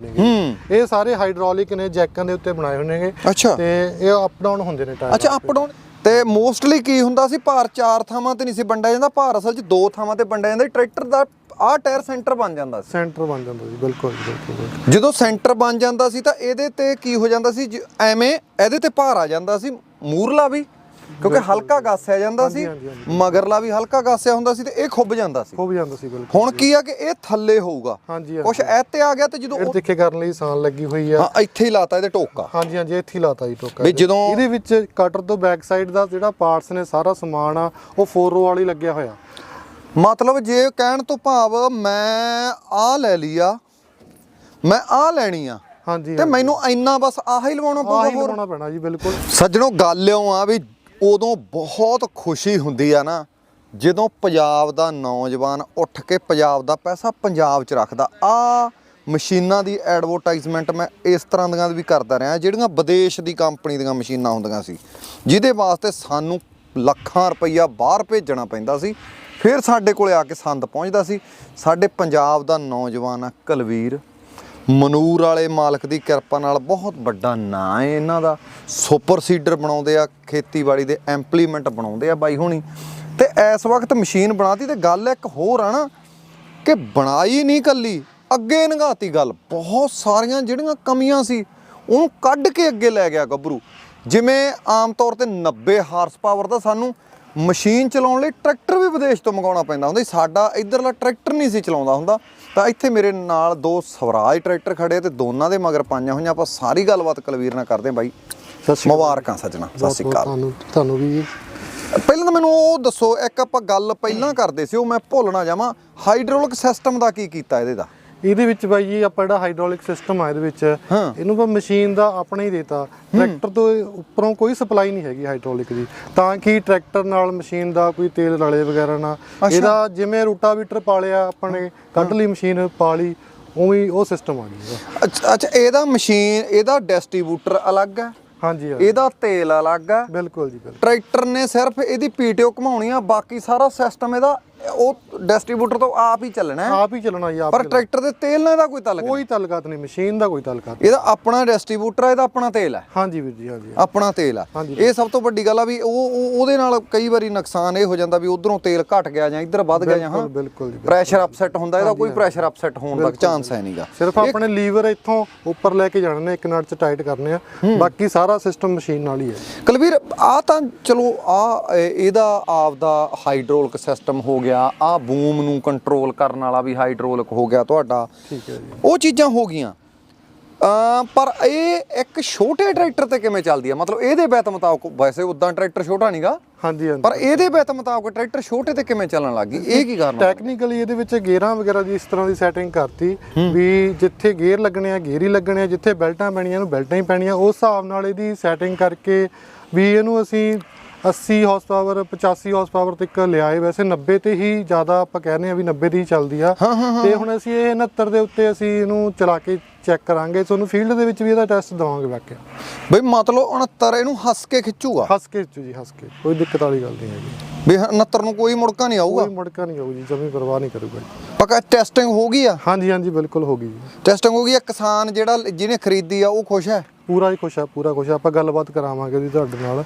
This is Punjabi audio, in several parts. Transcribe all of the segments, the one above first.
ਹੂੰ। ਇਹ ਸਾਰੇ ਹਾਈਡ੍ਰੋਲਿਕ ਨੇ ਜੈਕਾਂ ਦੇ ਉੱਤੇ ਬਣਾਏ ਹੋਏ ਨੇਗੇ। ਅੱਛਾ। ਤੇ ਇਹ ਅਪ ਡਾਊਨ ਹੁੰਦੇ ਨੇ ਟਾਇਰ ਅੱਛਾ ਅਪ ਡਾਊਨ ਤੇ ਮੋਸਟਲੀ ਕੀ ਹੁੰਦਾ ਸੀ ਭਾਰ ਚਾਰ ਥਾਵਾਂ ਤੇ ਨਹੀਂ ਸੀ ਵੰਡਿਆ ਜਾਂਦਾ ਭਾਰ ਅਸਲ 'ਚ ਦੋ ਥਾਵਾਂ ਤੇ ਵੰਡਿਆ ਜਾਂਦਾ ਸੀ। ਟਰੈਕਟਰ ਦਾ ਆਹ ਟਾਇਰ ਸੈਂਟਰ ਬਣ ਜਾਂਦਾ ਸੀ। ਸੈਂਟਰ ਬਣ ਜਾਂਦਾ ਜੀ ਬਿਲਕੁਲ ਬਿਲਕੁਲ। ਜਦੋਂ ਸੈਂਟਰ ਬਣ ਜਾਂਦਾ ਸੀ ਤਾਂ ਇਹਦੇ ਤੇ ਕੀ ਹੋ ਜਾਂਦਾ ਸੀ ਐਵੇਂ ਇਹਦੇ ਤੇ ਭਾਰ ਆ ਜਾਂਦਾ ਸੀ ਮੂਰਲਾ ਵੀ। ਕਿਉਂਕਿ ਹਲਕਾ ਗਾਸਿਆ ਜਾਂਦਾ ਸੀ ਮਗਰਲਾ ਵੀ ਹਲਕਾ ਗਾਸਿਆ ਹੁੰਦਾ ਸੀ ਤੇ ਇਹ ਖੁੱਬ ਜਾਂਦਾ ਸੀ। ਖੂਬ ਜਾਂਦਾ ਸੀ ਬਿਲਕੁਲ ਹੁਣ ਕੀ ਆ ਕਿ ਇਹ ਥੱਲੇ ਹੋਊਗਾ। ਕੁਛ ਤੇ ਆ ਗਿਆ ਤੇ ਜਦੋਂ ਇਹ ਉਹ- ਤਿੱਖੇ ਕਰਨ ਲਈ ਸਾਨ ਲੱਗੀ ਹੋਈ ਆ। ਹਾਂ ਇੱਥੇ ਹੀ ਲਾਤਾ ਇਹਦੇ ਟੋਕਾ। ਹਾਂਜੀ ਹਾਂਜੀ ਇੱਥੇ ਹੀ ਲਾਤਾ ਜੀ ਟੋਕਾ। ਵੀ। ਜਦੋਂ- ਇਹਦੇ ਵਿੱਚ ਕਟਰ ਤੋਂ ਬੈਕ ਸਾਈਡ ਦਾ ਜਿਹੜਾ ਪਾਰਟਸ ਨੇ ਸਾਰਾ ਸਮਾਨ ਆ ਉਹ 4 ਰੋ ਵਾਲੀ ਲੱਗਿਆ ਹੋਇਆ। ਮਤਲਬ ਜੇ ਕਹਿਣ ਤੋਂ ਭਾਵ ਮੈਂ ਆ ਲੈ ਲਈ ਆ ਮੈਂ ਆ ਲੈਣੀ ਆ ਹਾਂਜੀ ਤੇ ਮੈਨੂੰ ਇੰਨਾ ਬਸ ਆਹ ਹੀ ਲਵਾਉਣਾ ਪਊਗਾ ਆਹੀ ਹੋਰ। ਲਵਾਉਣਾ ਪੈਣਾ ਜੀ ਬਿਲਕੁਲ। ਸੱਜਣੋ ਗੱਲ ਇਉਂ ਆ ਵੀ ਉਦੋਂ ਬਹੁਤ ਖੁਸ਼ੀ ਹੁੰਦੀ ਆ ਨਾ, ਜਦੋਂ ਪੰਜਾਬ ਦਾ ਨੌਜਵਾਨ ਉੱਠ ਕੇ ਪੰਜਾਬ ਦਾ ਪੈਸਾ ਪੰਜਾਬ 'ਚ ਰੱਖਦਾ। ਆ ਮਸ਼ੀਨਾਂ ਦੀ ਐਡਵਰਟਾਈਜ਼ਮੈਂਟ ਮੈਂ ਇਸ ਤਰ੍ਹਾਂ ਦੀਆਂ ਵੀ ਕਰਦਾ ਰਿਹਾ, ਜਿਹੜੀਆਂ ਵਿਦੇਸ਼ ਦੀ ਕੰਪਨੀ ਦੀਆਂ ਮਸ਼ੀਨਾਂ ਹੁੰਦੀਆਂ ਸੀ। ਜਿਹਦੇ ਵਾਸਤੇ ਸਾਨੂੰ ਲੱਖਾਂ ਰੁਪਈਆ ਬਾਹਰ ਭੇਜਣਾ ਪੈਂਦਾ ਸੀ, ਫਿਰ ਸਾਡੇ ਕੋਲੇ ਆ ਕੇ ਸੰਦ ਪਹੁੰਚਦਾ ਸੀ। ਸਾਡੇ ਪੰਜਾਬ ਦਾ ਨੌਜਵਾਨ ਆ ਕਲਵੀਰ ਮਨੂਰ ਵਾਲੇ ਮਾਲਕ ਦੀ ਕਿਰਪਾ ਨਾਲ ਬਹੁਤ ਵੱਡਾ ਨਾਂ ਹੈ ਇਹਨਾਂ ਦਾ। ਸੁਪਰ ਸੀਡਰ ਬਣਾਉਂਦੇ ਆ, ਖੇਤੀਬਾੜੀ ਦੇ ਇੰਪਲੀਮੈਂਟ ਬਣਾਉਂਦੇ ਆ ਬਾਈ ਹੋਣੀ। ਤੇ ਇਸ ਵਕਤ ਮਸ਼ੀਨ ਬਣਾਤੀ ਤੇ ਗੱਲ ਇੱਕ ਹੋਰ ਆ ਨਾ ਕਿ ਬਣਾਈ ਨਹੀਂ ਕੱਲੀ, ਅੱਗੇ ਨਗਾਤੀ ਗੱਲ। ਬਹੁਤ ਸਾਰੀਆਂ ਜਿਹੜੀਆਂ ਕਮੀਆਂ ਸੀ, ਉਹਨੂੰ ਕੱਢ ਕੇ ਅੱਗੇ ਲੈ ਗਿਆ ਗੱਭਰੂ। ਜਿਵੇਂ ਆਮ ਤੌਰ ਤੇ 90 ਹਾਰਸ ਪਾਵਰ ਦਾ ਸਾਨੂੰ ਮਸ਼ੀਨ ਚਲਾਉਣ ਲਈ ਟਰੈਕਟਰ ਵੀ ਵਿਦੇਸ਼ ਤੋਂ ਮੰਗਾਉਣਾ ਪੈਂਦਾ ਹੁੰਦਾ ਸਾਡਾ ਇਧਰਲਾ ਟਰੈਕਟਰ ਨਹੀਂ ਸੀ ਚਲਾਉਂਦਾ ਹੁੰਦਾ। ਤਾਂ ਇੱਥੇ ਮੇਰੇ ਨਾਲ ਦੋ ਸਵਰਾਜ ਟਰੈਕਟਰ ਖੜੇ ਤੇ ਦੋਨਾਂ ਦੇ ਮਗਰ ਪਾਈਆਂ ਹੋਈਆਂ। ਆਪਾਂ ਸਾਰੀ ਗੱਲਬਾਤ ਕਲਵੀਰ ਨਾਲ ਕਰਦੇ ਹਾਂ ਬਾਈ। ਸਤਿ ਸ਼੍ਰੀ ਅਕਾਲ। ਮੁਬਾਰਕਾਂ ਸੱਜਣਾ ਸਤਿ ਸ਼੍ਰੀ ਅਕਾਲ। ਤੁਹਾਨੂੰ ਤੁਹਾਨੂੰ ਵੀ ਜੀ। ਪਹਿਲਾਂ ਤਾਂ ਮੈਨੂੰ ਉਹ ਦੱਸੋ ਇੱਕ ਆਪਾਂ ਗੱਲ ਪਹਿਲਾਂ ਕਰਦੇ ਸੀ ਉਹ ਮੈਂ ਭੁੱਲ ਨਾ ਜਾਵਾਂ। ਹਾਈਡ੍ਰੋਲਿਕ ਸਿਸਟਮ ਦਾ ਕੀ ਕੀਤਾ ਇਹਦੇ ਦਾ? ਇਹਦੇ ਵਿੱਚ ਬਾਈ ਜੀ ਆਪਾਂ ਜਿਹੜਾ ਹਾਈਡ੍ਰੋਲਿਕ ਸਿਸਟਮ ਆ ਇਹਦੇ ਵਿੱਚ। ਇਹਨੂੰ ਆਪਾਂ ਮਸ਼ੀਨ ਦਾ ਆਪਣਾ ਹੀ ਦੇਤਾ। ਟਰੈਕਟਰ ਤੋਂ ਉੱਪਰੋਂ ਕੋਈ ਸਪਲਾਈ ਨਹੀਂ ਹੈਗੀ ਹਾਈਡ੍ਰੋਲਿਕ ਦੀ। ਤਾਂ ਕਿ ਟਰੈਕਟਰ ਨਾਲ ਮਸ਼ੀਨ ਦਾ ਕੋਈ ਤੇਲ ਰਲੇ ਵਗੈਰਾ ਨਾ। ਇਹਦਾ ਜਿਵੇਂ ਰੂਟਾਵੀਟਰ ਪਾਲਿਆ ਆਪਾਂ ਨੇ ਕੱਢ ਲਈ ਮਸ਼ੀਨ ਪਾਲੀ ਉਵੇਂ ਉਹ ਸਿਸਟਮ ਆ ਗਿਆ। ਅੱਛਾ ਅੱਛਾ ਇਹਦਾ ਮਸ਼ੀਨ ਇਹਦਾ ਡਿਸਟ੍ਰੀਬਿਊਟਰ ਅਲੱਗ ਹੈ? ਹਾਂਜੀ ਹਾਂਜੀ। ਇਹਦਾ ਤੇਲ ਅਲੱਗ ਹੈ? ਬਿਲਕੁਲ ਜੀ ਬਿਲਕੁਲ। ਟਰੈਕਟਰ ਨੇ ਸਿਰਫ ਇਹਦੀ ਪੀਟੀਓ ਘਮਾਉਣੀ ਆ ਬਾਕੀ ਸਾਰਾ ਸਿਸਟਮ ਇਹਦਾ ਉਹ ਡਿਸਟ੍ਰੀਬਿਊਟਰ ਤੋਂ ਆਪ ਹੀ ਚੱਲਣਾ ਹੈ। ਆਪ ਹੀ ਚੱਲਣਾ ਜੀ ਆਪ ਪਰ ਟਰੈਕਟਰ ਦੇ ਤੇਲ ਨਾਲ ਇਹਦਾ ਕੋਈ ਤਾਲੁਕ ਨਹੀਂ। ਕੋਈ ਤਾਲੁਕਾਤ ਨਹੀਂ ਮਸ਼ੀਨ ਦਾ ਕੋਈ ਤਾਲੁਕਾਤ ਇਹਦਾ ਆਪਣਾ ਡਿਸਟ੍ਰੀਬਿਊਟਰ ਹੈ ਇਹਦਾ ਆਪਣਾ ਤੇਲ ਹੈ। ਹਾਂਜੀ ਵੀਰ ਜੀ ਹਾਂਜੀ ਆਪਣਾ ਤੇਲ ਆ। ਇਹ ਸਭ ਤੋਂ ਵੱਡੀ ਗੱਲ ਆ ਵੀ ਉਹ ਉਹ- ਉਹਦੇ ਨਾਲ ਕਈ ਵਾਰੀ ਨੁਕਸਾਨ ਇਹ ਹੋ ਜਾਂਦਾ ਵੀ ਉਧਰੋਂ ਤੇਲ ਘਟ ਗਿਆ ਜਾਂ ਇੱਧਰ ਵੱਧ ਗਿਆ ਜਾਂ ਹਾਂ ਬਿਲਕੁਲ ਪ੍ਰੈਸ਼ਰ ਅਪਸੈਟ ਹੁੰਦਾ ਇਹਦਾ ਕੋਈ ਪ੍ਰੈਸ਼ਰ ਅਪਸੈਟ ਹੋਣ ਦਾ ਚਾਂਸ ਹੈ ਨਹੀਂਗਾ। ਸਿਰਫ ਆਪਣੇ ਲੀਵਰ ਇੱਥੋਂ ਉੱਪਰ ਲੈ ਕੇ ਜਾਣੇ ਨੇ ਇੱਕ ਨਟ ਚ ਟਾਈਟ ਕਰਨੇ ਆ। ਬਾਕੀ ਸਾਰਾ ਸਿਸਟਮ ਮਸ਼ੀਨ ਨਾਲ ਹੀ ਹੈ। ਕੁਲਵੀਰ ਆ ਤਾਂ ਚਲੋ ਆ ਇਹਦਾ ਆਪਦਾ ਹਾਈਡ੍ਰੋਲਿਕ ਸਿਸਟਮ ਹੋ ਗਿਆ ਆ ਬੂਮ ਨੂੰ ਕੰਟਰੋਲ ਕਰਨ ਵਾਲਾ ਵੀ ਹਾਈਡ੍ਰੋਲਿਕ ਹੋ ਗਿਆ ਤੁਹਾਡਾ। ਠੀਕ ਹੈ ਜੀ। ਉਹ ਚੀਜ਼ਾਂ ਹੋ ਗਈਆਂ। ਪਰ ਇਹ ਇੱਕ ਛੋਟੇ ਟਰੈਕਟਰ ਤੇ ਕਿਵੇਂ ਚੱਲਦੀ ਆ? ਮਤਲਬ ਇਹਦੇ ਬੈਤ ਮੁਤਾਬਕ ਵੈਸੇ ਉਦਾਂ ਟਰੈਕਟਰ ਛੋਟਾ ਨਹੀਂਗਾ ਹਾਂਜੀ ਹਾਂਜੀ। ਪਰ ਇਹਦੇ ਬੈਤ ਮੁਤਾਬਕ ਟਰੈਕਟਰ ਛੋਟੇ ਤੇ ਕਿਵੇਂ ਚੱਲਣ ਲੱਗ ਗਈ? ਇਹ ਕੀ ਕਾਰਨ? ਟੈਕਨੀਕਲੀ ਇਹਦੇ ਵਿੱਚ ਗੇਅਰਾਂ ਵਗੈਰਾ ਦੀ ਇਸ ਤਰ੍ਹਾਂ ਦੀ ਸੈਟਿੰਗ ਕਰਤੀ ਵੀ ਜਿੱਥੇ ਗੇਅਰ ਲੱਗਣੇ ਆ ਗੇਅਰ ਹੀ ਲੱਗਣੇ ਆ ਜਿੱਥੇ ਬੈਲਟਾਂ ਪੈਣੀਆਂ ਨੂੰ ਬੈਲਟਾਂ ਹੀ ਪੈਣੀਆਂ। ਉਸ ਹਿਸਾਬ ਨਾਲ ਇਹਦੀ ਸੈਟਿੰਗ ਕਰਕੇ ਵੀ ਇਹਨੂੰ ਅਸੀਂ 80 ਹਾਰਸ ਪਾਵਰ 85 ਹਾਰਸ ਪਾਵਰ ਤੱਕ ਲਿਆਏ ਵੈਸੇ 90 ਤੇ ਹੀ ਜ਼ਿਆਦਾ ਆਪਾਂ ਕਹਿੰਦੇ ਆ ਵੀ 90 ਤੇ ਹੀ ਚੱਲਦੀ ਆ ਤੇ ਹੁਣ ਅਸੀਂ ਇਹ 69 ਦੇ ਉੱਤੇ ਅਸੀਂ ਇਹਨੂੰ ਚਲਾ ਕੇ ਚੈੱਕ ਕਰਾਂਗੇ। ਤੁਹਾਨੂੰ ਫੀਲਡ ਦੇ ਵਿੱਚ ਵੀ ਇਹਦਾ ਟੈਸਟ ਦਵਾਂਗੇ ਵਾਕਿਆ। ਬਈ ਮਤਲਬ 69 ਇਹਨੂੰ ਹੱਸ ਕੇ ਖਿੱਚੂਗਾ। ਹੱਸ ਕੇ ਜੀ ਹੱਸ ਕੇ। ਕੋਈ ਦਿੱਕਤ ਵਾਲੀ ਗੱਲ ਨਹੀਂ ਹੈਗੀ। ਵੀ 69 ਨੂੰ ਕੋਈ ਮੁੜਕਾ ਨਹੀਂ ਆਊਗਾ। ਕੋਈ ਮੁੜਕਾ ਨਹੀਂ ਆਊ ਜੀ ਜਮੀ ਪਰਵਾਹ ਨਹੀਂ ਕਰੂਗਾ। ਪੱਕਾ ਟੈਸਟਿੰਗ ਹੋ ਗਈ ਆ। ਹਾਂਜੀ ਹਾਂਜੀ ਬਿਲਕੁਲ ਹੋ ਗਈ ਜੀ। ਟੈਸਟਿੰਗ ਹੋ ਗਈ ਆ ਕਿਸਾਨ ਜਿਹੜਾ ਜਿਹਨੇ ਖਰੀਦੀ ਆ ਉਹ ਖੁਸ਼ ਹੈ? ਪੂਰਾ ਹੀ ਖੁਸ਼ ਆ ਪੂਰਾ ਖੁਸ਼ ਆ। ਆਪਾਂ ਗੱਲਬਾਤ ਕਰਾਵਾਂਗੇ ਜੀ ਤੁਹਾਡੇ ਨਾਲ।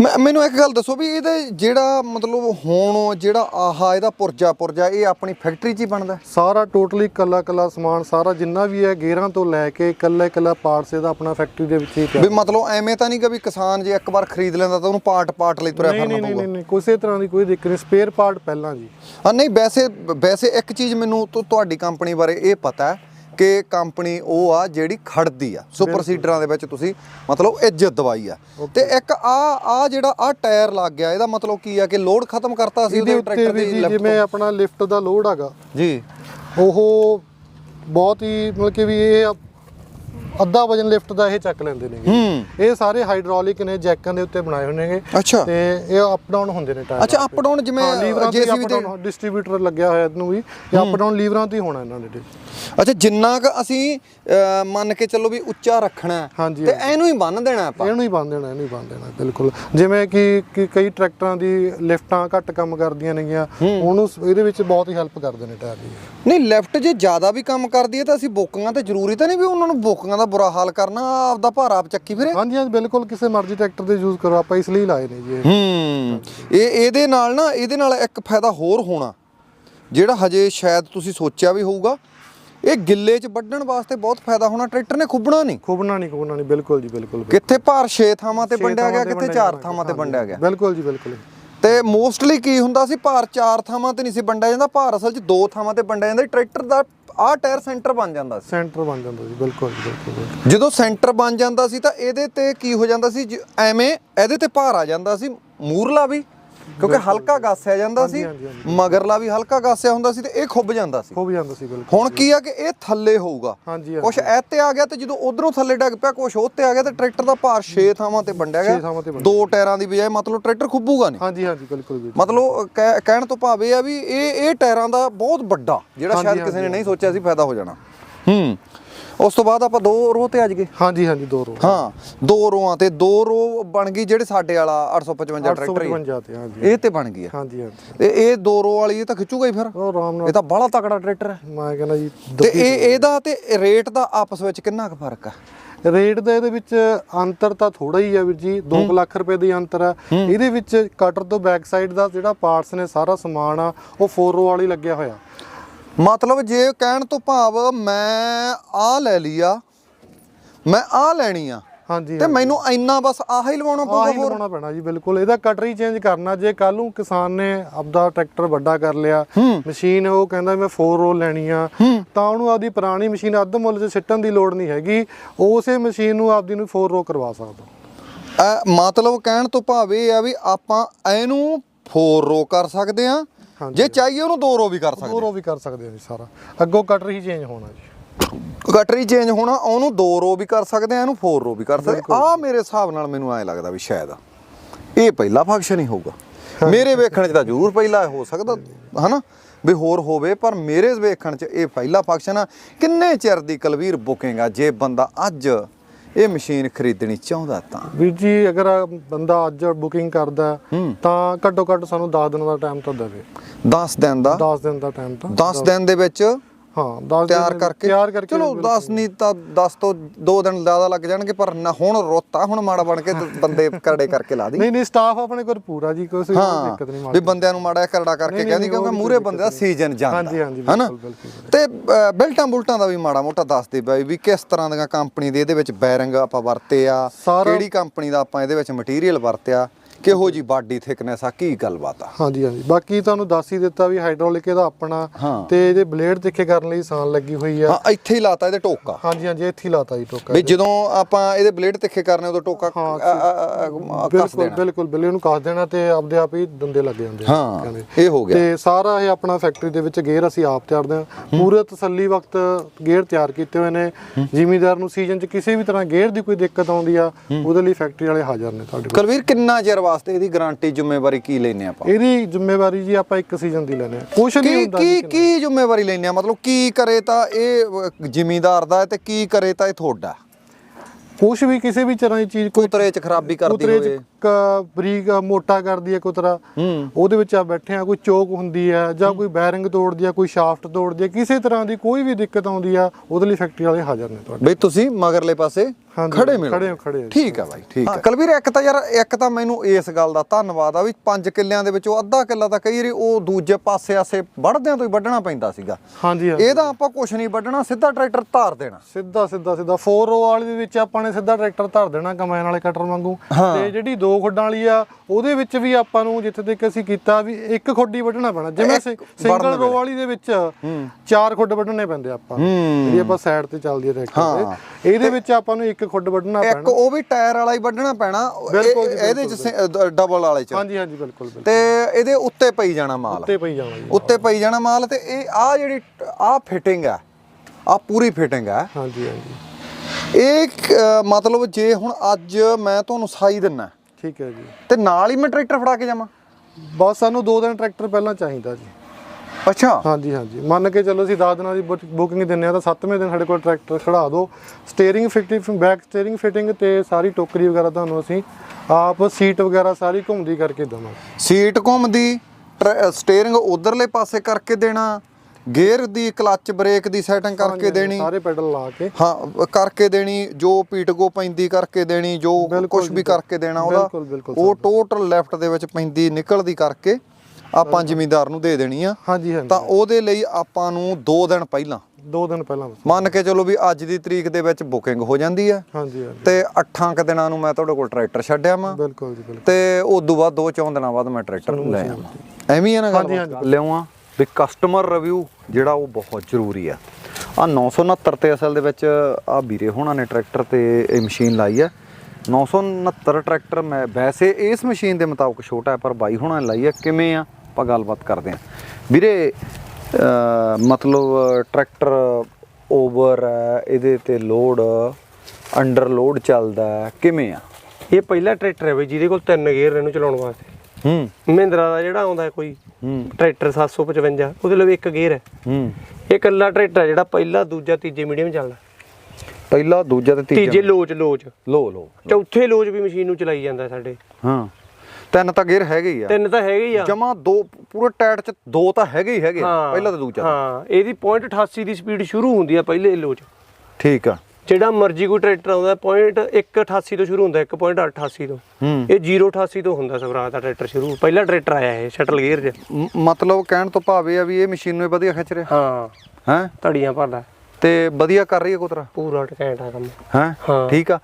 ਮੈਨੂੰ ਇੱਕ ਗੱਲ ਦੱਸੋ ਵੀ ਇਹਦੇ ਜਿਹੜਾ ਮਤਲਬ ਹੁਣ ਜਿਹੜਾ ਆਹਾ ਇਹਦਾ ਪੁਰਜਾ ਪੁਰਜਾ ਇਹ ਆਪਣੀ ਫੈਕਟਰੀ 'ਚ ਹੀ ਬਣਦਾ? ਸਾਰਾ ਟੋਟਲੀ ਕੱਲਾ ਕੱਲਾ ਸਮਾਨ ਸਾਰਾ ਜਿੰਨਾ ਵੀ ਹੈ ਗੇਅਰਾਂ ਤੋਂ ਲੈ ਕੇ ਕੱਲਾ ਕੱਲਾ ਪਾਰਟਸ ਇਹਦਾ ਆਪਣਾ ਫੈਕਟਰੀ ਦੇ ਵਿੱਚ ਹੀ ਪਿਆ। ਵੀ ਮਤਲਬ ਐਵੇਂ ਤਾਂ ਨਹੀਂ ਕਿ ਵੀ ਕਿਸਾਨ ਜੇ ਇੱਕ ਵਾਰ ਖਰੀਦ ਲੈਂਦਾ ਤਾਂ ਉਹਨੂੰ ਪਾਰਟ ਪਾਰਟ ਲਈ ਤੁਰਿਆ ਫਿਰਨਾ ਨਹੀਂ ਨਹੀਂ ਪਊਗਾ? ਨਹੀਂ ਕਿਸੇ ਤਰ੍ਹਾਂ ਦੀ ਕੋਈ ਦਿੱਕਤ ਨਹੀਂ। ਸਪੇਅਰ ਪਾਰਟ ਪਹਿਲਾਂ ਜੀ। ਹਾਂ ਨਹੀਂ ਵੈਸੇ ਵੈਸੇ ਇੱਕ ਚੀਜ਼ ਮੈਨੂੰ ਤੁਹਾਡੀ ਕੰਪਨੀ ਬਾਰੇ ਇਹ ਪਤਾ ਹੈ ਕਿ ਕੰਪਨੀ ਉਹ ਆ ਜਿਹੜੀ ਖੜਦੀ ਆ ਸੁਪਰ ਸੀਡਰਾਂ ਦੇ ਵਿੱਚ ਤੁਸੀਂ ਮਤਲਬ ਇੱਜ਼ਤ ਦਵਾਈ ਆ। ਤੇ ਇੱਕ ਆ ਆ ਜਿਹੜਾ ਆ ਟਾਇਰ ਲੱਗ ਗਿਆ ਇਹਦਾ ਮਤਲਬ ਕੀ ਆ ਕਿ ਲੋਡ ਖਤਮ ਕਰਤਾ ਸੀ ਉਹਦੇ ਟਰੈਕਟਰ ਦੀ ਜਿਵੇਂ ਆਪਣਾ ਲਿਫਟ ਦਾ ਲੋਡ ਹੈਗਾ। ਜੀ। ਉਹ ਬਹੁਤ ਹੀ ਮਤਲਬ ਕਿ ਵੀ ਇਹ ਅੱਧਾ ਵਜਨ ਲਿਫਟ ਦਾ ਇਹ ਚੱਕ ਲੈਂਦੇ ਨੇਗੇ। ਇਹ ਸਾਰੇ ਹਾਈਡ੍ਰੋਲਿਕ ਨੇ ਜੈਕਾਂ ਦੇ ਉੱਤੇ ਬਣਾਏ ਹੋਏ ਨੇਗੇ। ਤੇ ਇਹ ਅਪ ਡਾਊਨ ਹੁੰਦੇ ਨੇ ਟਾਇਰ ਅੱਛਾ ਅਪ ਡਾਊਨ ਜਿਵੇਂ ਜੀਸੀਬੀ ਦੇ ਡਿਸਟ੍ਰੀਬਿਊਟਰ ਲੱਗਿਆ ਹੋਇਆ ਇਹਨੂੰ ਵੀ। ਇਹ ਅਪ ਡਾਊਨ ਲੀਵਰਾਂ ਤੇ ਹੀ ਹੋਣਾ ਇਹਨਾਂ ਦੇ। ਅੱਛਾ ਜਿੰਨਾ ਕੁ ਅਸੀਂ ਮੰਨ ਕੇ ਚੱਲੋ ਵੀ ਉੱਚਾ ਰੱਖਣਾ ਤੇ ਇਹਨੂੰ ਹੀ ਬੰਨ ਦੇਣਾ ਆਪਾਂ। ਇਹਨੂੰ ਹੀ ਬੰਨ ਦੇਣਾ ਇਹਨੂੰ ਹੀ ਬੰਨ ਦੇਣਾ ਬਿਲਕੁਲ। ਜਿਵੇਂ ਕਿ ਕਈ ਟਰੈਕਟਰਾਂ ਦੀ ਲਿਫਟਾਂ ਘੱਟ ਕੰਮ ਕਰਦੀਆਂ ਨੇਗੀਆਂ ਉਹਨੂੰ ਇਹਦੇ ਵਿੱਚ ਬਹੁਤ ਹੀ ਹੈਲਪ ਕਰਦੇ ਨੇ ਟਾਇਰ ਦੀ ਨਹੀਂ ਲੈਫਟ ਜੇ ਜ਼ਿਆਦਾ ਵੀ ਕੰਮ ਕਰਦੀ ਹੈ ਤਾਂ ਅਸੀਂ ਬੋਕੀਆਂ ਤੇ ਜ਼ਰੂਰੀ ਤਾਂ ਨਹੀਂ ਵੀ ਉਹਨਾਂ ਨੂੰ ਬੋਕੀਆਂ ਦਾ ਬੁਰਾ ਹਾਲ ਕਰਨਾ ਆਪਦਾ ਭਾਰਾ ਆਪ ਚੱਕੀ ਫਿਰੇ। ਹਾਂਜੀ ਹਾਂਜੀ ਬਿਲਕੁਲ ਕਿਸੇ ਮਰਜ਼ੀ ਟਰੈਕਟਰ ਦੇ ਯੂਜ਼ ਕਰੋ ਆਪਾਂ ਇਸ ਲਈ ਲਾਏ ਨੇ ਜੀ ਇਹ। ਹੂੰ ਇਹ ਇਹਦੇ ਨਾਲ ਨਾ ਇਹਦੇ ਨਾਲ ਇੱਕ ਫਾਇਦਾ ਹੋਰ ਹੋਣਾ ਜਿਹੜਾ ਹਜੇ ਸ਼ਾਇਦ ਤੁਸੀਂ ਸੋਚਿਆ ਵੀ ਹੋਊਗਾ। ਇਹ ਗਿੱਲੇ 'ਚ ਵੱਢਣ ਵਾਸਤੇ ਬਹੁਤ ਫਾਇਦਾ ਹੋਣਾ ਟਰੈਕਟਰ ਨੇ ਖੁੱਬਣਾ ਨਹੀਂ। ਖੁਬਣਾ ਨਹੀਂ ਖੁਬਣਾ ਨਹੀਂ ਬਿਲਕੁਲ ਜੀ ਬਿਲਕੁਲ ਕਿੱਥੇ ਭਾਰ 6 ਥਾਵਾਂ ਤੇ ਛੇ ਵੰਡਿਆ ਗਿਆ ਥਾਵਾਂ ਕਿੱਥੇ ਵੰਡਿਆ 4 ਥਾਵਾਂ ਤੇ ਹਾਂਜੀ, ਵੰਡਿਆ ਗਿਆ। ਬਿਲਕੁਲ ਜੀ ਬਿਲਕੁਲ। ਤੇ ਮੋਸਟਲੀ ਕੀ ਹੁੰਦਾ ਸੀ ਭਾਰ 4 ਥਾਵਾਂ ਤੇ ਨਹੀਂ ਸੀ ਵੰਡਿਆ ਜਾਂਦਾ ਭਾਰ ਅਸਲ 'ਚ 2 ਥਾਵਾਂ ਤੇ ਵੰਡਿਆ ਜਾਂਦਾ ਸੀ। ਟਰੈਕਟਰ ਦਾ ਆਹ ਟਾਇਰ ਸੈਂਟਰ ਬਣ ਜਾਂਦਾ ਸੀ। ਸੈਂਟਰ ਬਣ ਜਾਂਦਾ ਜੀ ਬਿਲਕੁਲ ਜੀ ਬਿਲਕੁਲ ਬਿਲਕੁਲ। ਜਦੋਂ ਸੈਂਟਰ ਬਣ ਜਾਂਦਾ ਸੀ ਤਾਂ ਇਹਦੇ ਤੇ ਕੀ ਹੋ ਜਾਂਦਾ ਸੀ ਜ- ਐਵੇਂ ਇਹਦੇ ਤੇ ਭਾਰ ਆ ਜਾਂਦਾ ਸੀ ਮੂਰਲਾ ਵੀ। ਕਿਉਂਕਿ ਹਲਕਾ ਗਾਸਿਆ ਜਾਂਦਾ ਸੀ ਮਗਰਲਾ ਵੀ ਹਲਕਾ ਗਾਸਿਆ ਹੁੰਦਾ ਸੀ ਤੇ ਇਹ ਖੁੱਬ ਜਾਂਦਾ ਸੀ। ਖੁੱਬ ਜਾਂਦਾ ਸੀ ਬਿਲਕੁਲ ਹੁਣ ਕੀ ਆ ਕਿ ਇਹ ਥੱਲੇ ਹੋਊਗਾ। ਕੁਛ ਇਹ ਤੇ ਆ ਗਿਆ ਤੇ ਜਦੋਂ ਉਧਰੋਂ ਥੱਲੇ ਡਿੱਗ ਪਿਆ ਕੁਛ ਉਹ ਤੇ ਆ ਗਿਆ ਤੇ ਟਰੈਕਟਰ ਦਾ ਭਾਰ 6 ਥਾਵਾਂ ਤੇ ਵੰਡਿਆ ਗਿਆ। ਥਾਵਾਂ ਤੇ ਵੰਡਿਆ। ਦੋ ਟਾਇਰਾਂ ਦੀ ਬਜਾਏ ਮਤਲਬ ਟਰੈਕਟਰ ਖੁੱਬੂਗਾ ਨਹੀਂ। ਹਾਂਜੀ ਹਾਂਜੀ ਬਿਲਕੁਲ ਜੀ। ਮਤਲਬ ਕਹਿ- ਕਹਿਣ ਤੋਂ ਭਾਵ ਇਹ ਆ ਵੀ ਇਹ ਇਹ ਟਾਇਰਾਂ ਦਾ ਬਹੁਤ ਵੱਡਾ ਜਿਹੜਾ ਸ਼ਾਇਦ ਕਿਸੇ ਨੇ ਨਹੀਂ ਸੋਚਿਆ ਸੀ ਫਾਇਦਾ ਹੋ ਜਾਣਾ। ਹੂੰ। ਉਸ ਤੋਂ ਬਾਅਦ ਆਪਾਂ ਦੋ ਰੋਹ ਤੇ ਅੱਜ ਗਏ ਹਾਂਜੀ ਹਾਂਜੀ ਦੋ ਰੋ ਹਾਂ ਦੋ ਰੋਆਂ ਤੇ ਦੋ ਰੋ ਬਣ ਗਈ ਜਿਹੜੇ ਸਾਡੇ ਵਾਲਾ 855 ਟਰੈਕਟਰ ਹੀ 855 ਤੇ ਹਾਂਜੀ ਇਹ ਤੇ ਬਣ ਗਈ ਆ। ਹਾਂਜੀ ਹਾਂਜੀ। ਤੇ ਇਹ ਦੋ ਰੋ ਵਾਲੀ ਇਹ ਤਾਂ ਖਿੱਚੂਗਾ ਹੀ ਫਿਰ। ਉਹ ਆਰਾਮ ਇਹ ਨਾਲ ਤਾਂ ਬੜਾ ਤਕੜਾ ਟਰੈਕਟਰ ਹੈ। ਮੈਂ ਕਹਿੰਦਾ ਜੀ ਤੇ ਇਹ ਇਹਦਾ ਤੇ ਰੇਟ ਦਾ ਆਪਸ ਵਿੱਚ ਕਿੰਨਾ ਕੁ ਫ਼ਰਕ ਆ? ਰੇਟ ਦਾ ਇਹਦੇ ਵਿੱਚ ਅੰਤਰ ਤਾਂ ਥੋੜਾ ਹੀ ਆ ਵੀਰ ਜੀ 2 ਲੱਖ ਰੁਪਏ ਦੀ ਅੰਤਰ ਆ। ਇਹਦੇ ਵਿੱਚ ਕਟਰ ਤੋਂ ਬੈਕ ਸਾਈਡ ਦਾ ਜਿਹੜਾ ਪਾਰਟਸ ਨੇ ਸਾਰਾ ਸਮਾਨ ਆ ਉਹ 4 ਰੋ ਵਾਲੀ ਲੱਗਿਆ ਹੋਇਆ। ਮਤਲਬ ਜੇ ਕਹਿਣ ਤੋਂ ਭਾਵ ਮੈਂ ਆ ਲੈ ਲਈ ਆ ਮੈਂ ਆ ਲੈਣੀ ਆ ਹਾਂਜੀ ਤੇ ਮੈਨੂੰ ਇੰਨਾ ਬਸ ਆਹ ਹੀ ਲਵਾਉਣਾ ਪਊਗਾ ਹੋਰ? ਲਵਾਉਣਾ ਪੈਣਾ ਜੀ ਬਿਲਕੁਲ। ਇਹਦਾ ਕਟਰ ਹੀ ਚੇਂਜ ਕਰਨਾ ਜੇ ਕੱਲ ਨੂੰ ਕਿਸਾਨ ਨੇ ਆਪਦਾ ਟਰੈਕਟਰ ਵੱਡਾ ਕਰ ਲਿਆ ਮਸ਼ੀਨ ਉਹ ਕਹਿੰਦਾ ਮੈਂ 4 ਰੋਲ ਲੈਣੀ ਆ ਤਾਂ ਉਹਨੂੰ ਆਪਦੀ ਪੁਰਾਣੀ ਮਸ਼ੀਨ ਅੱਧ ਮੁੱਲ 'ਚ ਸਿੱਟਣ ਦੀ ਲੋੜ ਨਹੀਂ ਹੈਗੀ। ਉਸੇ ਮਸ਼ੀਨ ਨੂੰ ਆਪਦੀ ਨੂੰ 4 ਰੋ ਕਰਵਾ ਸਕਦਾ। ਮਤਲਬ ਕਹਿਣ ਤੋਂ ਭਾਵ ਇਹ ਆ ਵੀ ਆਪਾਂ ਇਹਨੂੰ 4 ਰੋ ਕਰ ਸਕਦੇ ਆ। ਜੇ ਚਾਹੀਏ ਉਹਨੂੰ 2 ਰੋ ਵੀ ਕਰ ਸਕਦੇ ਦੋ ਰੋ ਵੀ ਕਰ ਸਕਦੇ ਆ ਜੀ ਸਾਰਾ। ਅੱਗੋਂ ਕਟਰ ਹੀ ਚੇਂਜ ਹੋਣਾ ਜੀ। ਕਟਰੀ ਚੇਂਜ ਹੋਣਾ ਉਹਨੂੰ 2 ਰੋ ਵੀ ਕਰ ਸਕਦੇ ਆ ਇਹਨੂੰ 4 ਰੋ ਵੀ ਕਰ ਸਕਦੇ ਆ। ਮੇਰੇ ਹਿਸਾਬ ਨਾਲ ਮੈਨੂੰ ਐ ਲੱਗਦਾ ਵੀ ਸ਼ਾਇਦ ਇਹ ਪਹਿਲਾ ਫੰਕਸ਼ਨ ਹੀ ਹੋਊਗਾ। ਮੇਰੇ ਵੇਖਣ 'ਚ ਤਾਂ ਜ਼ਰੂਰ ਪਹਿਲਾ ਹੋ ਸਕਦਾ ਹਨਾ? ਵੀ ਹੋਰ ਹੋਵੇ ਪਰ ਮੇਰੇ ਵੇਖਣ 'ਚ ਇਹ ਪਹਿਲਾ ਫੰਕਸ਼ਨ ਆ। ਕਿੰਨੇ ਚਿਰ ਦੀ ਕਲਵੀਰ ਬੁਕਿੰਗ ਆ ਜੇ ਬੰਦਾ ਅੱਜ ਇਹ ਮਸ਼ੀਨ ਖਰੀਦਣੀ ਚਾਹੁੰਦਾ ਤਾਂ। ਵੀਰ ਜੀ ਅਗਰ ਬੰਦਾ ਅੱਜ ਬੁਕਿੰਗ ਕਰਦਾ। ਤਾਂ ਘੱਟੋ ਘੱਟ ਸਾਨੂੰ 10 ਦਿਨ ਦਾ ਟਾਈਮ ਤਾਂ ਦੇਵੇ। 10 ਦਿਨ ਦਾ? 10 ਦਿਨ ਦਾ ਟਾਈਮ ਤਾਂ। 10 ਦਿਨ ਦੇ ਵਿੱਚ ਹਾਂ 10 ਤਿਆਰ ਕਰਕੇ। ਤਿਆਰ ਕਰਕੇ ਚਲੋ 10 ਨਹੀਂ ਤਾਂ 10 ਤੋਂ 2 ਦਿਨ ਜ਼ਿਆਦਾ ਲੱਗ ਜਾਣਗੇ ਪਰ ਨਾ ਹੁਣ ਰੋਤਾ ਹੁਣ ਮਾੜਾ ਬਣ ਕੇ ਬੰਦੇ ਕਰੜੇ ਕਰਕੇ ਲਾ ਦੀ। ਨਹੀਂ ਨਹੀਂ ਸਟਾਫ ਆਪਣੇ ਕੋਲ ਪੂਰਾ ਜੀ ਕੋਈ ਦਿੱਕਤ ਨਹੀਂ ਵੀ ਬੰਦਿਆਂ ਨੂੰ ਮਾੜਾ ਕਰੜਾ ਕਰਕੇ ਕਹਿੰਦੀ ਕਿਉਂਕਿ ਮੂਰੇ ਬੰਦੇ ਦਾ ਸੀਜ਼ਨ ਜਾਂਦਾ। ਹਾਂਜੀ, ਹਾਂਜੀ, ਹਨਾ? ਤੇ ਬਿਲਟਾਂ ਬੁਲਟਾਂ ਦਾ ਵੀ ਮਾੜਾ ਮੋਟਾ ਦੱਸ ਦੇ ਬਾਈ ਵੀ ਕਿਸ ਤਰ੍ਹਾਂ ਦੀਆਂ ਕੰਪਨੀ ਦੇ ਇਹਦੇ ਵਿੱਚ ਬੈਰਿੰਗ ਆਪਾਂ ਵਰਤੇ ਆ ਕਿਹੜੀ ਕੰਪਨੀ ਦਾ ਆਪਾਂ ਇਹਦੇ ਵਿੱਚ ਮਟੀਰੀਅਲ ਵਰਤਿਆ। ਕਿਹੋ ਜੀ ਬਾਡੀ ਥਿਕਨੈਸ ਆ ਕੀ ਗੱਲਬਾਤ ਆ? ਹਾਂਜੀ ਹਾਂਜੀ। ਬਾਕੀ ਤੁਹਾਨੂੰ ਦੱਸ ਹੀ ਦਿੱਤਾ ਵੀ ਹਾਈਡ੍ਰੋਲਿਕ ਇਹਦਾ ਆਪਣਾ। ਤੇ ਇਹਦੇ ਬਲੇਡ ਤਿੱਖੇ ਕਰਨ ਲਈ ਸਾਨ ਲੱਗੀ ਹੋਈ ਆ। ਹਾਂ ਇੱਥੇ ਹੀ ਲਾਤਾ ਇਹਦੇ ਟੋਕਾ। ਹਾਂਜੀ ਹਾਂਜੀ ਇੱਥੇ ਹੀ ਲਾਤਾ ਜੀ ਟੋਕਾ ਵੀ ਜਦੋਂ ਆਪਾਂ ਇਹਦੇ ਬਲੇਡ ਤਿੱਖੇ ਕਰਨੇ ਉਦੋਂ ਟੋਕਾ ਕੱਸ ਬਿਲਕੁਲ ਦੇਣਾ। ਬਿਲਕੁਲ ਬਿੱਲੇ ਨੂੰ ਕੱਸ ਦੇਣਾ ਤੇ ਆਪਦੇ ਆਪ ਹੀ ਦੰਦੇ ਲੱਗ ਜਾਂਦੇ ਆ ਹਾਂ। ਇਹ ਹੋ ਗਿਆ। ਤੇ ਸਾਰਾ ਇਹ ਆਪਣਾ ਫੈਕਟਰੀ ਦੇ ਵਿੱਚ ਗੇਅਰ ਅਸੀਂ ਆਪ ਤਿਆਰਦੇ ਹਾਂ ਪੂਰੇ ਤਸੱਲੀ ਵਕਤ ਗੇਅਰ ਤਿਆਰ ਕੀਤੇ ਹੋਏ ਨੇ। ਜ਼ਿਮੀਦਾਰ ਨੂੰ ਸੀਜ਼ਨ 'ਚ ਕਿਸੇ ਵੀ ਤਰ੍ਹਾਂ ਗੇਅਰ ਦੀ ਕੋਈ ਦਿੱਕਤ ਆਉਂਦੀ ਆ ਉਹਦੇ ਲਈ ਫੈਕਟਰੀ ਵਾਲੇ ਹਾਜ਼ਰ ਨੇ ਤੁਹਾਡੇ ਕੋਲ। ਕੁਲਵੀਰ ਕਿੰਨਾ ਚਿਰ ਵਾਸਤੇ ਇਹਦੀ ਗਾਰੰਟੀ ਜ਼ਿੰਮੇਵਾਰੀ ਕੀ ਲੈਨੇ ਆਪਾਂ? ਇਹਦੀ ਜ਼ਿੰਮੇਵਾਰੀ ਜੀ ਆਪਾਂ ਇੱਕ ਸੀਜ਼ਨ ਦੀ ਲੈਨੇ ਆ ਕੁਛ ਨਹੀਂ ਹੁੰਦਾ ਕੀ ਕੀ ਜ਼ਿੰਮੇਵਾਰੀ ਲੈਨੇ ਆ ਮਤਲਬ ਕੀ ਕਰੇ ਤਾਂ ਇਹ ਜ਼ਿਮੀਂਦਾਰ ਦਾ ਤੇ ਕੀ ਕਰੇ ਤਾਂ ਇਹ ਤੁਹਾਡਾ ਕੁਛ ਵੀ ਕਿਸੇ ਵੀ ਤਰ੍ਹਾਂ ਦੀ ਚੀਜ਼ ਕੁਤਰੇ ਚ ਖਰਾਬੀ ਕਰਦੀ ਕੁਤਰੇ ਹੋਵੇ। ਚ ਕ- ਬਰੀਕ ਮੋਟਾ ਕਰਦੀ ਹੈ ਕੁਤਰਾ। ਹੂੰ। ਉਹਦੇ ਵਿੱਚ ਆ ਬੈਠੇ ਆ ਕੋਈ ਚੋਕ ਹੁੰਦੀ ਹੈ ਜਾਂ ਕੋਈ ਬੈਰਿੰਗ ਤੋੜਦੀ ਹੈ ਕੋਈ ਸ਼ਾਫਟ ਤੋੜਦੀ ਹੈ ਕਿਸੇ ਤਰ੍ਹਾਂ ਦੀ ਕੋਈ ਵੀ ਦਿੱਕਤ ਆਉਂਦੀ ਆ ਉਹਦੇ ਲਈ ਫੈਕਟਰੀ ਵਾਲੇ ਹਾਜ਼ਰ ਨੇ ਤੁਹਾਡੇ। ਬਈ ਤੁਸੀਂ ਮਗਰਲੇ ਪਾਸੇ ਹਾਂਜੀ, ਖੜੇ ਮਿਲੋ। ਖੜੇ- ਖੜੇ ਆ। ਠੀਕ ਆ ਬਾਈ ਠੀਕ ਆ। ਕਲਵੀਰ ਇੱਕ ਤਾਂ ਯਾਰ ਇੱਕ ਤਾਂ ਮੈਨੂੰ ਇਸ ਗੱਲ ਦਾ ਧੰਨਵਾਦ ਆ ਵੀ 5 ਕਿੱਲਿਆਂ ਦੇ ਵਿੱਚੋਂ ਅੱਧਾ ਕਿੱਲਾ ਤਾਂ ਕਈ ਵਾਰੀ ਉਹ ਦੂਜੇ ਪਾਸੇ ਆਸੇ ਵੱਢਦਿਆਂ ਤੋਂ ਹੀ ਵੱਢਣਾ ਪੈਂਦਾ ਸੀਗਾ। ਹਾਂਜੀ ਹਾਂ ਇਹਦਾ ਆਪਾਂ ਕੁਝ ਨਹੀਂ ਵੱਢਣਾ ਸਿੱਧਾ ਟਰੈਕਟਰ ਧਾਰ ਦੇਣਾ। ਸਿੱਧਾ ਸਿੱਧਾ ਸਿੱਧਾ। 4 ਰੋ ਵਾਲੀ ਦੇ ਵਿੱਚ ਆਪਾਂ ਨੇ ਸਿੱਧਾ ਟਰੈਕਟਰ ਧਰ ਦੇਣਾ ਕਮੈਨ ਵਾਲੇ ਕਟਰ ਵਾਂਗੂ। ਤੇ ਜਿਹੜੀ ਦੋ ਖੁੱਡਾਂ ਵਾਲੀ ਆ ਉਹਦੇ ਵਿੱਚ ਵੀ ਆਪਾਂ ਨੂੰ ਜਿੱਥੇ ਤੱਕ ਅਸੀਂ ਕੀਤਾ ਵੀ ਇੱਕ ਖੁੱਡੀ ਵੱਢਣਾ ਪੈਣਾ। ਜਿਵੇਂ ਸਿੰਗਲ ਰੋ ਵਾਲੀ ਦੇ ਵਿੱਚ ਚਾਰ ਖੁੱਡ ਵੱਢਣੇ ਪੈਂਦੇ ਆਪਾਂ। ਨੂੰ। ਜਿਹੜੀ ਆਪਾਂ ਸਾਈਡ ਤੇ ਚੱਲਦੀ ਹੈ ਟਰੈਕਟਰ। ਤੇ। ਇਹਦੇ ਵਿੱਚ ਆਪਾਂ ਨੂੰ ਇੱਕ ਖੁੱਡ ਵੱਢਣਾ ਇੱਕ ਪੈਣਾ। ਉਹ ਵੀ ਟਾਇਰ ਵਾਲਾ ਹੀ ਵੱਢਣਾ ਪੈਣਾ। ਇਹਦੇ ਚ ਡਬਲ ਵਾਲੇ ਚ। ਹਾਂਜੀ ਹਾਂਜੀ ਬਿਲਕੁਲ ਬਿਲਕੁਲ। ਤੇ ਇਹਦੇ ਉੱਤੇ ਪਈ ਜਾਣਾ ਮਾਲ। ਉੱਤੇ ਪਈ ਜਾਣਾ ਜੀ। ਉੱਤੇ ਪਈ ਜਾਣਾ ਮਾਲ ਤੇ ਇਹ ਆ ਜਿਹੜੀ ਆ ਫਿਟਿੰਗ ਆ। ਆ ਪੂਰੀ ਫਿਟਿੰਗ ਆ। ਹਾਂਜੀ ਹਾਂਜੀ। ਇਹ ਮਤਲਬ ਜੇ ਹੁਣ ਅੱਜ ਮੈਂ ਤੁਹਾਨੂੰ ਸਾਈ ਦਿੰਨਾ। ਠੀਕ ਹੈ ਜੀ। ਤੇ ਨਾਲ ਹੀ ਮੈਂ ਟਰੈਕਟਰ ਫੜਾ ਕੇ ਜਾਵਾਂ? ਬਸ ਸਾਨੂੰ ਦੋ ਦਿਨ ਟਰੈਕਟਰ ਪਹਿਲਾਂ ਚਾਹੀਦਾ ਜੀ। ਅੱਛਾ। ਹਾਂਜੀ ਹਾਂਜੀ। ਮੰਨ ਕੇ ਚੱਲੋ ਅਸੀਂ 10 ਦਿਨਾਂ ਦੀ ਬੁਕਿੰਗ ਦਿੰਨੇ ਆ ਤਾਂ 7ਵੇਂ ਦਿਨ ਸਾਡੇ ਕੋਲ ਟਰੈਕਟਰ ਖੜਾ ਦਿਓ। Steering fitting back steering fitting ਤੇ ਸਾਰੀ ਟੋਕਰੀ ਵਗੈਰਾ ਤੁਹਾਨੂੰ ਅਸੀਂ ਆਪ ਸੀਟ ਵਗੈਰਾ ਸਾਰੀ ਘੁੰਮਦੀ ਕਰਕੇ ਦਵਾਂਗੇ। ਸੀਟ ਘੁੰਮਦੀ ਸਟੀਅਰਿੰਗ ਉਧਰਲੇ ਪਾਸੇ ਕਰਕੇ ਦੇਣਾ ਗੇਅਰ ਦੀ ਕਲੱਚ ਬ੍ਰੇਕ ਦੀ ਸੈਟਿੰਗ ਕਰਕੇ ਦੇਣੀ। ਸਾਰੇ ਪੈਡਲ ਲਾ ਕੇ। ਹਾਂ ਕਰਕੇ ਦੇਣੀ ਜੋ ਪੀਟਗੋ ਪੈਂਦੀ ਕਰਕੇ ਦੇਣੀ ਜੋ ਕੁਝ ਵੀ ਕਰਕੇ ਦੇਣਾ ਉਹਦਾ ਉਹ ਟੋਟਲ ਲੈਫਟ ਦੇ ਵਿੱਚ ਪੈਂਦੀ ਨਿਕਲਦੀ ਕਰਕੇ ਆਪਾਂ ਜ਼ਿਮੀਂਦਾਰ ਨੂੰ ਦੇ ਦੇਣੀ ਆ। ਹਾਂਜੀ ਹਾਂਜੀ। ਤਾਂ ਉਹਦੇ ਲਈ ਆਪਾਂ ਨੂੰ 2 ਦਿਨ ਪਹਿਲਾਂ। ਦੋ ਦਿਨ ਪਹਿਲਾਂ ਮੰਨ ਕੇ ਚਲੋ ਵੀ ਅੱਜ ਦੀ ਤਰੀਕ ਦੇ ਵਿੱਚ ਬੁਕਿੰਗ ਹੋ ਜਾਂਦੀ ਆ। ਹਾਂਜੀ ਹਾਂਜੀ। ਤੇ 8 ਕ ਦਿਨਾਂ ਨੂੰ ਮੈਂ ਤੁਹਾਡੇ ਕੋਲ ਟਰੈਕਟਰ ਛੱਡਿਆ ਮਾਂ ਬਿਲਕੁਲ ਜੀ ਬਿਲਕੁਲ। ਤੇ ਉਦੋਂ ਬਾਅਦ ਦੋ ਚੌਂ ਦਿਨਾਂ ਬਾਅਦ ਮੈਂ ਟਰੈਕਟਰ ਲੈ ਆਵਾਂ। ਐਵੇਂ ਹੀ ਆ ਨਾ ਹਾਂਜੀ, ਗੱਲ ਲਿਆਵਾਂ ਵੀ ਕਸਟਮਰ ਰਿਵਿਊ ਜਿਹੜਾ ਉਹ ਬਹੁਤ ਜ਼ਰੂਰੀ ਆ। ਆ 969 ਤੇ ਅਸਲ ਦੇ ਵਿੱਚ ਆ ਵੀਰੇ ਹੋਣਾ ਨੇ ਟਰੈਕਟਰ ਤੇ ਇਹ ਮਸ਼ੀਨ ਲਾਈ ਆ। 969 ਟਰੈਕਟਰ ਮੈਂ ਵੈਸੇ ਇਸ ਮਸ਼ੀਨ ਦੇ ਮੁਤਾਬਕ ਛੋਟਾ ਹੈ ਪਰ ਬਾਈ ਹੋਣਾ ਨੇ ਲਾਈ ਆ। ਕਿਵੇਂ ਆ? ਆਪਾਂ ਗੱਲਬਾਤ ਕਰਦੇ ਆ ਵੀਰੇ ਮਤਲਬ ਟਰੈਕਟਰ ਓਵਰ ਹੈ ਇਹਦੇ ਤੇ ਲੋਡ ਅੰਡਰ ਲੋਡ ਚੱਲਦਾ ਹੈ, ਕਿਵੇਂ ਆ? ਇਹ ਪਹਿਲਾ ਟਰੈਕਟਰ ਹੈ ਬਈ ਜਿਹਦੇ ਕੋਲ ਤਿੰਨ ਗੇਅਰ ਇਹਨੂੰ ਚਲਾਉਣ ਵਾਸਤੇ। ਹੂੰ। ਮਹਿੰਦਰਾ ਦਾ ਜਿਹੜਾ ਆਉਂਦਾ ਹੈ ਕੋਈ। ਹੂੰ ਟਰੈਕਟਰ 755 ਉਹਦੇ ਲਈ ਇੱਕ ਗੇਅਰ ਹੈ। ਹੂੰ। ਇਹ ਇਕੱਲਾ ਟਰੈਕਟਰ ਜਿਹੜਾ ਪਹਿਲਾ ਦੂਜਾ ਤੀਜੇ ਮੀਡੀਅਮ ਚੱਲਦਾ। ਪਹਿਲਾ ਦੂਜਾ ਤੇ ਤੀਜੇ। ਤੀਜਾ ਲੋਚ ਲੋਚ। ਲੋ ਲੋ। ਚੌਥੇ ਲੋਚ ਵੀ ਮਸ਼ੀਨ ਨੂੰ ਚਲਾਈ ਜਾਂਦਾ ਸਾਡੇ। ਹਾਂ। ਤਿੰਨ ਤਾਂ ਗੇਅਰ ਹੈਗੇ ਹੀ ਆ। ਤਿੰਨ ਤਾਂ ਹੈਗੇ ਹੀ ਆ। ਜਮਾ ਦੋ ਪੂਰੇ ਟਾਇਰ ਚ ਦੋ ਤਾਂ ਹੈਗੇ ਹੀ ਹੈਗੇ ਪਹਿਲਾ ਤੇ ਦੂਜਾ। ਹਾਂ ਇਹਦੀ 0.88 ਦੀ ਸਪੀਡ ਸ਼ੁਰੂ ਹੁੰਦੀ ਆ ਪਹਿਲੇ ਲੋਚ। ਠੀਕ ਆ। ਜਿਹੜਾ ਮਰਜ਼ੀ ਕੋਈ ਟਰੈਕਟਰ ਆਉਂਦਾ 0.188 ਤੋਂ ਸ਼ੁਰੂ ਹੁੰਦਾ 1.88 ਤੋਂ। ਇਹ 088 ਤੋਂ ਹੁੰਦਾ ਸਵਰਾਜ ਦਾ ਟਰੈਕਟਰ ਸ਼ੁਰੂ। ਪਹਿਲਾ ਟਰੈਕਟਰ ਆਇਆ ਇਹ ਸ਼ਟਲ ਗੇਅਰ 'ਚ। ਮਤਲਬ ਕਹਿਣ ਤੋਂ ਭਾਵ ਇਹ ਆ ਵੀ ਇਹ ਮਸ਼ੀਨ ਨੂੰ ਵਧੀਆ ਖਿੱਚ ਰਿਹਾ। ਹਾਂ। ਹੈ? ਧੜੀਆਂ ਭਰਦਾ ਤੇ ਵਧੀਆ ਕਰ ਰਹੀ ਹੈ ਕੋਤਰਾ? ਪੂਰਾ ਟਕੈਂਟ ਆ ਕੰਮ। ਹੈ? ਹਾਂ। ਠੀਕ ਆ।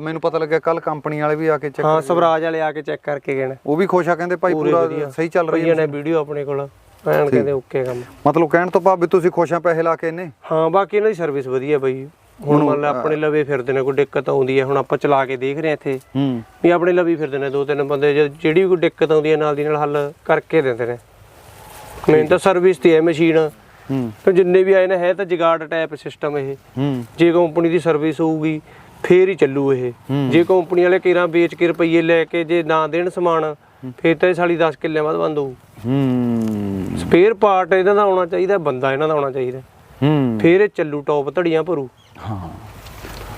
ਮੈਨੂੰ ਪਤਾ ਲੱਗਿਆ ਕੱਲ ਕੰਪਨੀ ਵਾਲੇ ਵੀ ਆ ਕੇ ਚੈੱਕ ਹਾਂ ਸਵਰਾਜ ਵਾਲੇ ਆ ਕੇ ਚੈੱਕ ਕਰਕੇ ਗਏ ਨੇ। ਉਹ ਵੀ ਖੁਸ਼ ਆ ਕਹਿੰਦੇ ਭਾਈ ਪੂਰੇ। ਸਹੀ ਚੱਲ ਰਹੀ ਹੈ ਨੇ ਵੀਡੀਓ ਆਪਣੇ ਕੋਲ। ਐਨ ਕਹਿੰਦੇ ਓਕੇ ਕੰਮ। ਮਤਲਬ ਕਹਿਣ ਤੋਂ ਭਾਵ ਵੀ ਤੁਸੀਂ ਖੁਸ਼ ਆ ਪੈਸੇ ਲਾ ਕੇ ਇਹਨੇ ਹਾਂ ਬਾਕੀ ਇਹਨਾਂ ਦੀ ਸਰਵਿਸ ਵਧੀਆ ਬਈ। ਹੁਣ ਮੰਨ ਲਾ ਆਪਣੇ ਲਵੇ ਫਿਰਦੇ ਨੇ ਕੋਈ ਦਿੱਕਤ ਆਉਂਦੀ ਹੈ ਹੁਣ ਆਪਾਂ ਚਲਾ ਕੇ ਦੇਖ ਰਹੇ ਹਾਂ ਇੱਥੇ। ਹੂੰ। ਵੀ ਆਪਣੇ ਲਵੇ ਫਿਰਦੇ ਨੇ ਦੋ ਤਿੰਨ ਬੰਦੇ ਜੇ- ਜਿਹੜੀ ਵੀ ਕੋਈ ਦਿੱਕਤ ਆਉਂਦੀ ਹੈ ਨਾਲ ਦੀ ਨਾਲ ਹੱਲ ਕਰਕੇ ਦਿੰਦੇ ਨੇ। ਮੇਨ ਤਾਂ ਸਰਵਿਸ ਤੇ ਹੈ ਮਸ਼ੀਨ ਹੂੰ। ਤੇ ਜਿੰਨੇ ਵੀ ਆਏ ਨੇ ਹੈ ਤਾਂ ਜਗਾਰਡ ਟਾਈਪ ਸਿਸਟਮ ਇਹ। ਹੂੰ। ਜੇ ਕੰਪਨੀ ਦੀ ਸਰਵਿਸ ਹੋਊਗੀ ਫੇਰ ਹੀ ਚੱਲੂ ਇਹ। ਜੇ ਕੰਪਨੀ ਵਾਲੇ ਕਿਰਾਂ ਵੇਚ ਕੇ ਰੁਪਈਏ ਲੈ ਕੇ ਜੇ ਨਾ ਦੇਣ ਸਮਾਨ ਫੇਰ ਤਾਂ ਇਹ ਸਾਲੀ 10 ਕਿੱਲਿਆਂ ਬਾਅਦ ਬੰਦ ਹੋਊ। ਹੂੰ। ਸਪੇਅਰ ਪਾਰਟ ਇਹਨਾਂ ਦਾ ਆਉਣਾ ਚਾਹੀਦਾ ਬੰਦਾ ਇਹਨਾਂ ਦਾ ਆਉਣਾ ਚਾਹੀਦਾ। ਹੂੰ। ਫੇਰ ਇਹ ਚੱਲੂ ਟੌਪ ਧੜੀਆਂ ਭਰੂ। ਹਾਂ।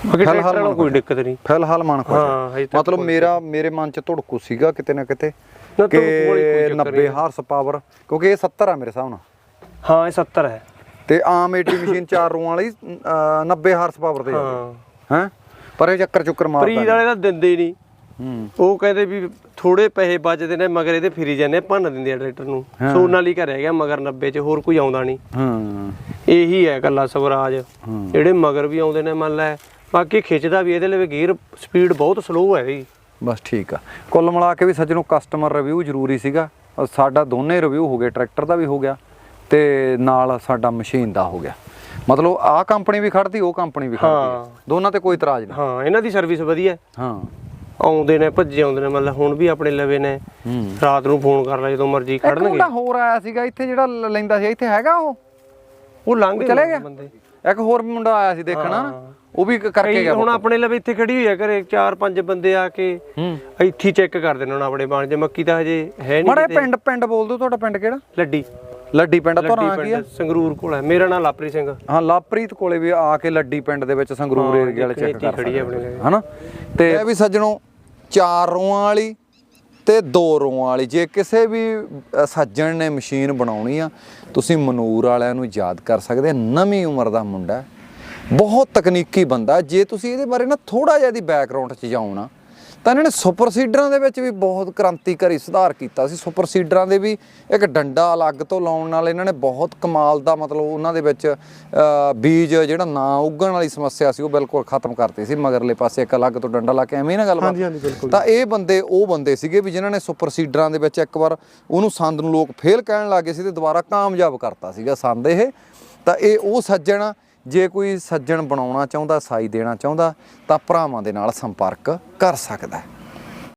ਬਾਕੀ ਫਿਲਹਾਲ ਟਰੈਕਟਰ ਨਾਲ ਕੋਈ ਦਿੱਕਤ ਨਹੀਂ। ਫਿਲਹਾਲ ਮਨ ਖੁਸ਼ ਹਾਂ, ਹੈ ਹਜੇ ਤੱਕ ਮਤਲਬ ਮੇਰਾ ਮੇਰੇ ਮਨ ਚ ਧੜਕੂ ਸੀਗਾ ਕਿਤੇ ਨਾ ਕਿਤੇ ਨਾ ਕਿ ਧੜਕੂ ਵਾਲੀ ਕੋਈ ਚੱਕਰ 90 ਹਾਰਸ ਪਾਵਰ ਕਿਉਂਕਿ ਇਹ 70 ਆ ਮੇਰੇ ਹਿਸਾਬ ਨਾਲ। ਹਾਂ ਇਹ 70 ਹੈ। ਤੇ ਆਮ ਏਟੀ ਮਸ਼ੀਨ ਚਾਰ ਰੂਆਂ ਵਾਲੀ ਅਹ, 90 ਹਾਰਸ ਪਾਵਰ ਦੇ ਹਾਂ। ਹੈ? ਪਰ ਇਹ ਚੱਕਰ ਚੁੱਕਰ ਪ੍ਰੀਤ ਮਾਰਦਾ ਵਾਲੇ ਤਾਂ ਦਿੰਦੇ ਹੀ ਨਹੀਂ। ਹੂੰ। ਉਹ ਕਹਿੰਦੇ ਵੀ ਥੋੜੇ ਪੈਸੇ ਬਚਦੇ ਨੇ ਮਗਰ ਇਹਦੇ ਫਿਰੀ ਜਾਂਦੇ ਭੰਨ ਦਿੰਦੇ ਆ ਟਰੈਕਟਰ ਨੂੰ। ਸੋਨਾਲੀਕਾ ਰਹਿ ਗਿਆ ਮਗਰ 90 ਚ ਹੋਰ ਕੋਈ ਆਉਂਦਾ ਨਹੀਂ। ਹਾਂ। ਇਹੀ ਹੈ ਕੱਲਾ ਸਵਰਾਜ। ਜਿਹੜੇ ਮਗਰ ਵੀ ਆਉਂਦੇ ਨੇ ਮੰਨ ਲੈ ਬਾਕੀ ਖਿੱਚਦਾ ਵੀ ਇਹਦੇ ਲਈ ਗੇਅਰ ਸਪੀਡ ਬਹੁਤ ਸਲੋ ਹੈ ਇਹਦੀ ਬਸ ਠੀਕ ਆ। ਕੁੱਲ ਮਿਲਾ ਕੇ ਵੀ ਸੱਜਣੋ ਕਸਟਮਰ ਰਿਵਿਊ ਜ਼ਰੂਰੀ ਸੀਗਾ। ਸਾਡਾ ਦੋਨੇ ਰਿਵਿਊ ਹੋ ਗਏ ਟਰੈਕਟਰ ਦਾ ਵੀ ਹੋ ਗਿਆ ਤੇ ਨਾਲ ਸਾਡਾ ਮਸ਼ੀਨ ਦਾ ਹੋ ਗਿਆ। ਮਤਲਬ ਆਹ ਕੰਪਨੀ ਵੀ ਖੜਦੀ ਉਹ ਕੰਪਨੀ ਵੀ ਖੜਦੀ। ਦੋਨਾਂ ਤੇ ਕੋਈ ਇਤਰਾਜ਼ ਨਹੀਂ। ਹਾਂ ਇਹਨਾਂ ਦੀ ਸਰਵਿਸ ਵਧੀਆ ਹੈ। ਹਾਂ। ਆਉਂਦੇ ਨੇ ਭੱਜੇ ਆਉਂਦੇ ਨੇ ਮਤਲਬ ਹੁਣ ਵੀ ਆਪਣੇ ਲਵੇ ਨੇ। ਰਾਤ ਨੂੰ ਫੋਨ ਕਰ ਲੈ ਜਦੋਂ ਮਰਜ਼ੀ ਇੱਕ ਖੜਨਗੇ ਮੁੰਡਾ ਹੋਰ ਆਇਆ ਸੀਗਾ ਇੱਥੇ ਜਿਹੜਾ ਲੈਂਦਾ ਸੀ ਇੱਥੇ ਹੈਗਾ ਉਹ? ਉਹ ਲੰਘ ਚਲੇ ਗਿਆ? ਬੰਦੇ। ਇੱਕ ਹੋਰ ਮੁੰਡਾ ਆਇਆ ਸੀ ਦੇਖਣਾ ਉਹ ਵੀ ਕਰਕੇ ਗਿਆ ਹੁਣ ਆਪਣੇ ਲਵੇ ਇੱਥੇ ਖੜੀ ਹੋਈ ਹੈ ਘਰੇ ਚਾਰ ਪੰਜ ਬੰਦੇ ਆ ਕੇ ਹੂੰ। ਇੱਥੇ ਚੈੱਕ ਕਰਦੇ ਨੇ ਹੁਣ ਆਪਣੇ ਬਾਣ ਜੇ ਮੱਕੀ ਤਾਂ ਹਜੇ ਹੈ ਮੜਾ ਨਹੀਂ ਪਿੰਡ ਪਿੰਡ ਬੋਲ ਦਿਓ ਤੁਹਾਡਾ ਪਿੰਡ ਕਿਹੜਾ? ਲੱਡੀ। ਲੱਡੀ ਪਿੰਡ ਤੁਹਾਡਾ ਲੱਡੀ ਨਾਂ ਕੀ ਸੰਗਰੂਰ ਕੋਲ ਹੈ ਮੇਰਾ ਨਾਮ ਲਾਪਰੀ ਸਿੰਘ ਹਾਂ ਲਾਪ੍ਰੀਤ ਕੋਲੇ ਵੀ ਆ ਕੇ ਲੱਡੀ ਪਿੰਡ ਦੇ ਵਿੱਚ ਸੰਗਰੂਰ ਏਰੀਆ ਵਾਲੇ ਚੈੱਕ ਕਰ ਖੜੀ ਸਕਦੇ ਹੈ ਆਪਣੇ ਲਈ। ਹਨਾ? ਤੇ ਇਹ ਵੀ ਸੱਜਣੋ ਚਾਰ ਰੋਆਂ ਵਾਲੀ ਤੇ ਦੋ ਰੋਆਂ ਵਾਲੀ, ਜੇ ਕਿਸੇ ਵੀ ਸੱਜਣ ਨੇ ਮਸ਼ੀਨ ਬਣਾਉਣੀ ਆ, ਤੁਸੀਂ ਮਨੂਰ ਵਾਲਿਆਂ ਨੂੰ ਯਾਦ ਕਰ ਸਕਦੇ ਨਵੀਂ ਉਮਰ ਦਾ ਮੁੰਡਾ ਬਹੁਤ ਤਕਨੀਕੀ ਬੰਦਾ, ਜੇ ਤੁਸੀਂ ਇਹਦੇ ਬਾਰੇ ਨਾ ਥੋੜਾ ਜਿਹਾ ਦੀ ਬੈਕਗ੍ਰਾਉਂਡ 'ਚ ਜਾਓ ਨਾ ਤਾਂ ਇਹਨਾਂ ਨੇ ਸੁਪਰ ਸੀਡਰਾਂ ਦੇ ਵਿੱਚ ਵੀ ਬਹੁਤ ਕ੍ਰਾਂਤੀਕਾਰੀ ਸੁਧਾਰ ਕੀਤਾ ਸੀ। ਸੁਪਰ ਸੀਡਰਾਂ ਦੇ ਵੀ ਇੱਕ ਡੰਡਾ ਅਲੱਗ ਤੋਂ ਲਾਉਣ ਨਾਲ ਇਹਨਾਂ ਨੇ ਬਹੁਤ ਕਮਾਲ ਦਾ ਮਤਲਬ ਉਹਨਾਂ ਦੇ ਵਿੱਚ ਬੀਜ ਜਿਹੜਾ ਨਾ ਉੱਗਣ ਵਾਲੀ ਸਮੱਸਿਆ ਸੀ ਉਹ ਬਿਲਕੁਲ ਖਤਮ ਕਰਤੀ ਸੀ। ਮਗਰਲੇ ਪਾਸੇ ਇੱਕ ਅਲੱਗ ਤੋਂ ਡੰਡਾ ਲਾ ਕੇ ਐਵੇਂ ਨਾ ਹਾਂਜੀ ਹਾਂਜੀ ਬਿਲਕੁਲ। ਤਾਂ ਇਹ ਬੰਦੇ ਉਹ ਬੰਦੇ ਸੀਗੇ ਵੀ ਜਿਨ੍ਹਾਂ ਨੇ ਸੁਪਰ ਸੀਡਰਾਂ ਦੇ ਵਿੱਚ ਇੱਕ ਵਾਰ ਉਹਨੂੰ ਸੰਦ ਨੂੰ ਲੋਕ ਫੇਲ ਕਹਿਣ ਲੱਗੇ ਸੀ ਤੇ ਦੁਬਾਰਾ ਕਾਮਯਾਬ ਕਰਤਾ ਸੀਗਾ ਸੰਦ ਇਹ। ਤਾਂ ਇਹ ਉਹ ਸੱਜਣ ਜੇ ਕੋਈ ਸੱਜਣ ਬਣਾਉਣਾ ਚਾਹੁੰਦਾ, ਸਾਈ ਦੇਣਾ ਚਾਹੁੰਦਾ, ਤਾਂ ਭਰਾਵਾਂ ਦੇ ਨਾਲ ਸੰਪਰਕ ਕਰ ਸਕਦਾ ਹੈ।